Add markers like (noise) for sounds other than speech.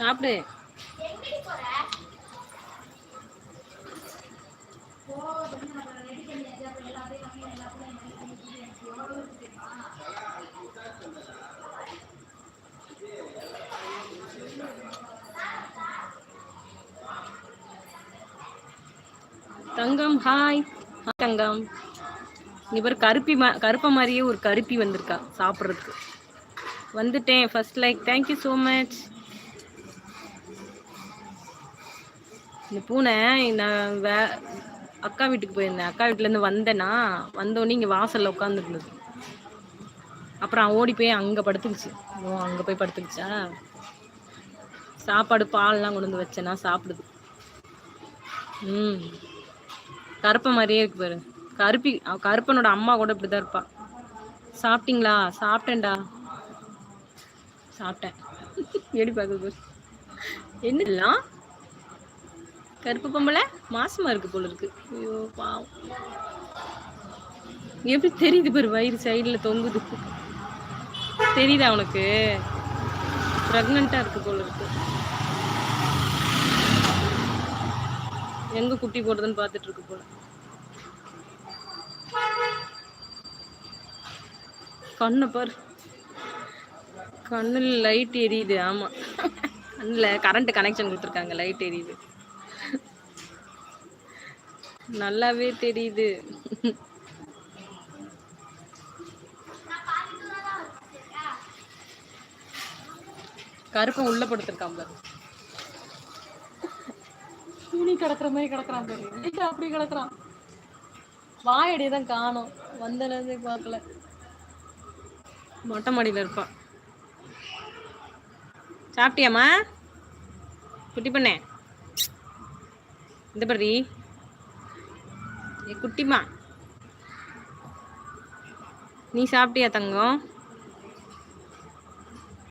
சாப்பிடு. தங்கம் hi hi தங்கம். நீ பாரு கருப்பி மா கருப்ப மாதிரியே ஒரு கருப்பி வந்திருக்கா சாப்பிட்றதுக்கு. வந்துட்டேன் first like thank you so much இந்த பூனை நான் வே அக்கா வீட்டுக்கு போயிருந்தேன். அக்கா வீட்டிலேருந்து வந்தேன்னா வந்தோடனே இங்கே வாசலில் உட்காந்துருந்தது அப்புறம் ஓடி போய் அங்கே படுத்துக்குச்சு. ஓ அங்கே போய் படுத்துக்குச்சா? சாப்பாடு பால்லாம் கொண்டு வந்து வச்சேன்னா சாப்பிடுது. ம். கருப்ப மாதிரியே இருக்கு பாரு. கருப்பி கருப்பனோட அம்மா கூட இப்படிதான் இருப்பா. சாப்பிட்டீங்களா? சாப்பிட்டேன்டா. சாப்பிட்டேன். (laughs) எப்படி பார்க்குது என்ன கருப்பு பொம்பளை மாசமா இருக்கு போல இருக்கு. ஐயோ பாவம். எப்படி தெரியுது பாரு வயிறு சைடில் தொங்குது. தெரியுதா உனக்கு? ப்ரெக்னெண்ட்டாக இருக்கு போல இருக்கு. எங்க குட்டி போடுறதுன்னு பார்த்துட்டு இருக்கு போல. கண்ணை பாரு. கண்ணில் லைட் எரியுது ஆமா. கண்ணில் கரண்ட் கனெக்ஷன் கொடுத்துருக்காங்க லைட் எரியுது. நல்லாவே தெரியுது. கருப்பன் உள்ள படுத்திருக்காங்க துணி கிடக்குற மாதிரி கிடக்குறான் அப்படி கிடக்குறான். வாயடியை தான் காணும். வந்தலேருந்து பார்க்கல. மொட்டை மாடியில் இருப்பான் சாப்பிட்டியாம்மா? குட்டி பண்ணேன் இந்த பிரதி குட்டிமா நீ சாப்பிட்டியா தங்கம்?